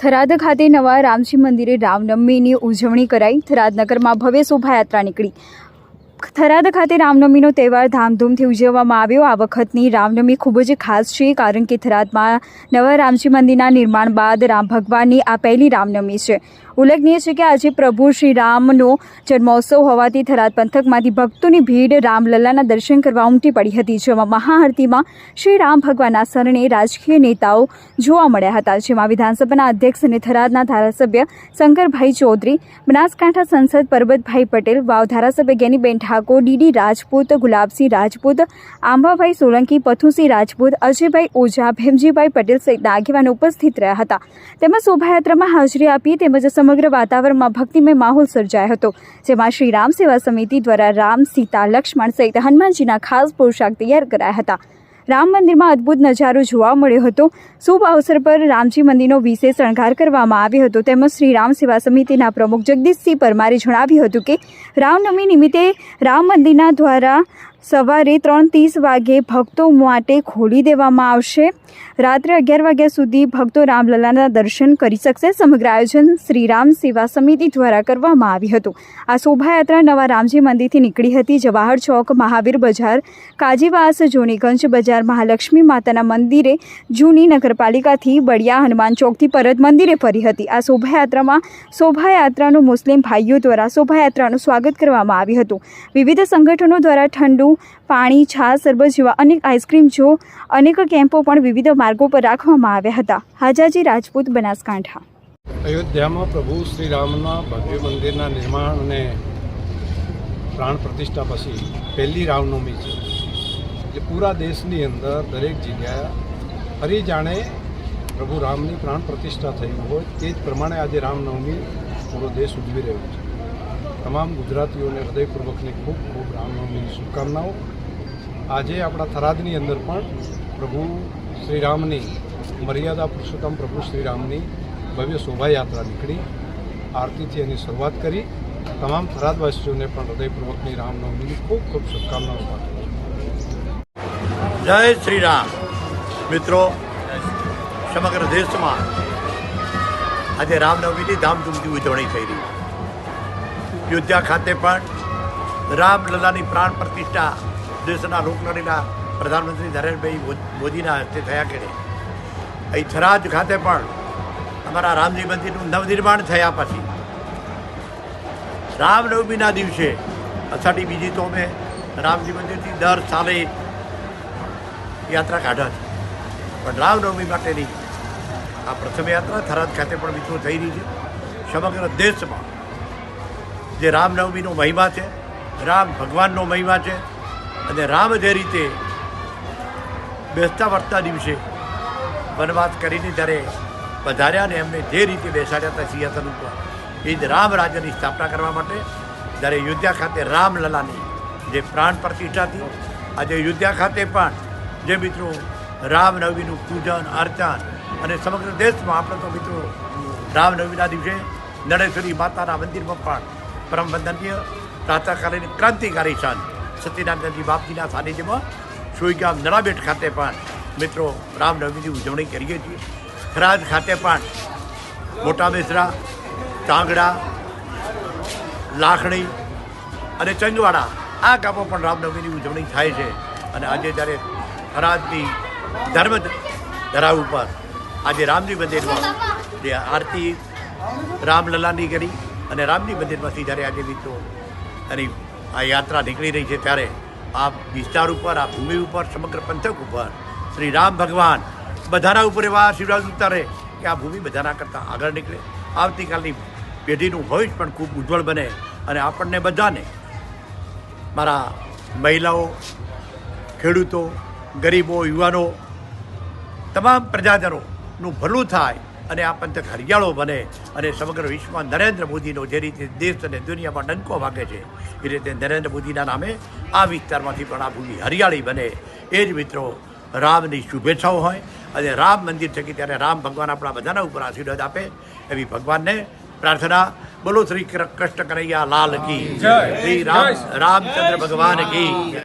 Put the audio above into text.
થરાદ ખાતે નવા રામજી મંદિરે રામનવમીની ઉજવણી કરાઈ. થરાદ નગરમાં ભવ્ય શોભાયાત્રા નીકળી. થરાદ ખાતે રામનવમીનો તહેવાર ધામધૂમથી ઉજવવામાં આવ્યો. આ વખતની રામનવમી ખૂબ જ ખાસ છે, કારણ કે થરાદમાં નવા રામજી મંદિરના નિર્માણ બાદ રામ ભગવાનની આ પહેલી રામનવમી છે. ઉલ્લેખનીય છે કે આજે પ્રભુ શ્રી રામનો જન્મોત્સવ હોવાથી થરાદ પંથકમાંથી ભક્તોની ભીડ રામલલ્લાના દર્શન કરવા ઉમટી પડી હતી. જેમાં મહાઆરતીમાં શ્રી રામ ભગવાનના શરણે રાજકીય નેતાઓ જોવા મળ્યા હતા. જેમાં વિધાનસભાના અધ્યક્ષ અને થરાદના ધારાસભ્ય શંકરભાઈ ચૌધરી, બનાસકાંઠા સંસદ પરબતભાઈ પટેલ, વાવ ધારાસભ્ય ગેનીબેન ઠાકોર ડીડી રાજપૂત, ગુલાબસિંહ રાજપૂત, આંબાભાઈ સોલંકી, પથુસિંહ રાજપૂત, અજયભાઈ ઓઝા, ભીમજીભાઈ પટેલ સહિતના આગેવાનો ઉપસ્થિત રહ્યા હતા. તેમજ શોભાયાત્રામાં હાજરી આપી તેમજ સમગ્ર વાતાવરણમાં ભક્તિમય માહોલ સર્જાયો હતો, જેમાં શ્રી રામ સેવા સમિતિ દ્વારા રામ, સીતા, લક્ષ્મણ સહિત હનુમાનજીના ખાસ પોશાક તૈયાર કરાયા હતા. રામ મંદિરમાં અદ્ભુત નજારો જોવા મળ્યો હતો. શુભ અવસર પર રામજી મંદિરનો વિશેષ શણગાર કરવામાં આવ્યો હતો. તેમજ શ્રી રામ સેવા સમિતિના પ્રમુખ જગદીશસિંહ પરમારે જણાવ્યું હતું કે રામનવમી નિમિત્તે રામ મંદિરના દ્વારા સવારે ત્રણ ત્રીસ વાગે ભક્તો માટે ખોલી દેવામાં આવશે. રાત્રે અગિયાર વાગ્યા સુધી ભક્તો રામલલાના દર્શન કરી શકશે. સમગ્ર આયોજન શ્રી રામ સેવા સમિતિ દ્વારા કરવામાં આવ્યું હતું. આ શોભાયાત્રા નવા રામજી મંદિરથી નીકળી હતી. જવાહર ચોક, મહાવીર બજાર, કાજીવાસ, જોનીગંજ બજાર, મહાલક્ષ્મી માતાના મંદિરે, જૂની નગરપાલિકાથી બળિયા હનુમાન ચોકથી પરત મંદિરે ફરી હતી. આ શોભાયાત્રામાં શોભાયાત્રાનું મુસ્લિમ ભાઈઓ દ્વારા શોભાયાત્રાનું સ્વાગત કરવામાં આવ્યું હતું. વિવિધ સંગઠનો દ્વારા ઠંડુ પાણી, છાશ શરબત જેવા અનેક આઈસ્ક્રીમ જો અનેક કેમ્પો પણ વિવિધ માર્ગો પર રાખવામાં આવ્યા હતા. હાજાજી રાજપૂત, બનાસકાંઠા. અયોધ્યામાં પ્રભુ શ્રી રામના ભવ્ય મંદિરના નિર્માણ અને પ્રાણ પ્રતિષ્ઠા પછી પહેલી રામનવમી છે. જે પૂરા દેશની અંદર દરેક જગ્યાએ ફરી જાણે પ્રભુ રામની પ્રાણ પ્રતિષ્ઠા થઈ હોય તે જ પ્રમાણે આજે રામનવમી પૂરો દેશ ઉજવી રહ્યો છે. તમામ ગુજરાતીઓને હૃદયપૂર્વકની ખૂબ ખૂબ રામનવમીની શુભકામનાઓ. આજે આપણા થરાદની અંદર પણ પ્રભુ શ્રી રામની મર્યાદા પુરુષોત્તમ પ્રભુ શ્રી રામની ભવ્ય શોભાયાત્રા નીકળી. આરતીથી એની શરૂઆત કરી. તમામ થરાદવાસીઓને પણ હૃદયપૂર્વકની રામનવમીની ખૂબ ખૂબ શુભકામનાઓ પાઠવું જય શ્રી રામ મિત્રો, સમગ્ર દેશમાં આજે રામનવમીની ધામધૂમથી ઉજવણી થઈ રહી છે. અયોધ્યા ખાતે પણ રામલલાની પ્રાણ પ્રતિષ્ઠા દેશના લોકલાડીના પ્રધાનમંત્રી નરેન્દ્રભાઈ મોદીના હસ્તે થયા કરે અહીં થરાદ ખાતે પણ અમારા રામજી મંદિરનું નવનિર્માણ થયા પછી, રામનવમીના દિવસે અષાઢી બીજી તો અમે રામજી મંદિરથી દર સાલે યાત્રા કાઢ્યા છે. પણ રામનવમી માટેની આ પ્રથમ યાત્રા થરાદ ખાતે પણ મિત્રો થઈ રહી છે. સમગ્ર દેશમાં જે રામનવમીનો મહિમા છે, રામ ભગવાનનો મહિમા છે, અને રામ જે રીતે બેસતા વળતા દિવસે વનવાસ કરીને જ્યારે પધાર્યા ને એમને જે રીતે બેસાડ્યા હતા સિંહાસન ઉપર, એ જ રામ રાજ્યની સ્થાપના કરવા માટે જ્યારે અયોધ્યા ખાતે રામલલાની જે પ્રાણ પ્રતિષ્ઠા હતી, આજે અયોધ્યા ખાતે પણ જે મિત્રો રામનવમીનું પૂજન, અર્ચન અને સમગ્ર દેશમાં આપણે તો મિત્રો રામનવમીના દિવસે નળેશ્વરી માતાના મંદિરમાં પણ પરમ વંદનીય ક્રાંતિકારી સંત સત્યનારાયણજી બાપજીના સાનિધ્યમાં સુઈગામ નળાબેટ ખાતે પણ મિત્રો રામનવમીની ઉજવણી કરીએ છીએ. ખરાજ ખાતે પણ મોટા બેસરા, ચાંગડા, લાખણી અને ચંગવાડા આ ગામો પણ રામનવમીની ઉજવણી થાય છે. અને આજે જ્યારે ખરાજની ધર્મ ધરા ઉપર આજે રામજી મંદિરમાં જે આરતી રામલલાની કરી અને રામજી મંદિરમાંથી જ્યારે આજે મિત્રો અને આ યાત્રા નીકળી રહી છે ત્યારે આ વિસ્તાર ઉપર, આ ભૂમિ ઉપર, સમગ્ર પંથક ઉપર શ્રી રામ ભગવાન બધાના ઉપર એવા આશીર્વાદ ઉતારે કે આ ભૂમિ બધાના કરતાં આગળ નીકળે. આવતીકાલની પેઢીનું ભવિષ્ય પણ ખૂબ ઉજ્જવળ બને અને આપણને બધાને મારા મહિલાઓ, ખેડૂતો, ગરીબો, યુવાનો, તમામ પ્રજાજનોનું ભલું થાય અને આ પંથક હરિયાળો બને અને સમગ્ર વિશ્વમાં નરેન્દ્ર મોદીનો જે રીતે દેશ અને દુનિયામાં ડંકો વાગે છે એ રીતે નરેન્દ્ર મોદીના નામે આ વિસ્તારમાંથી પણ આ ભૂમિ હરિયાળી બને. એ જ મિત્રો રામની શુભેચ્છાઓ હોય અને રામ મંદિર થકી ત્યારે રામ ભગવાન આપણા બધાના ઉપર આશીર્વાદ આપે એવી ભગવાનને પ્રાર્થના. બોલો શ્રી કૃષ્ણ કનૈયા લાલ કી. શ્રી રામ રામચંદ્ર ભગવાન કી.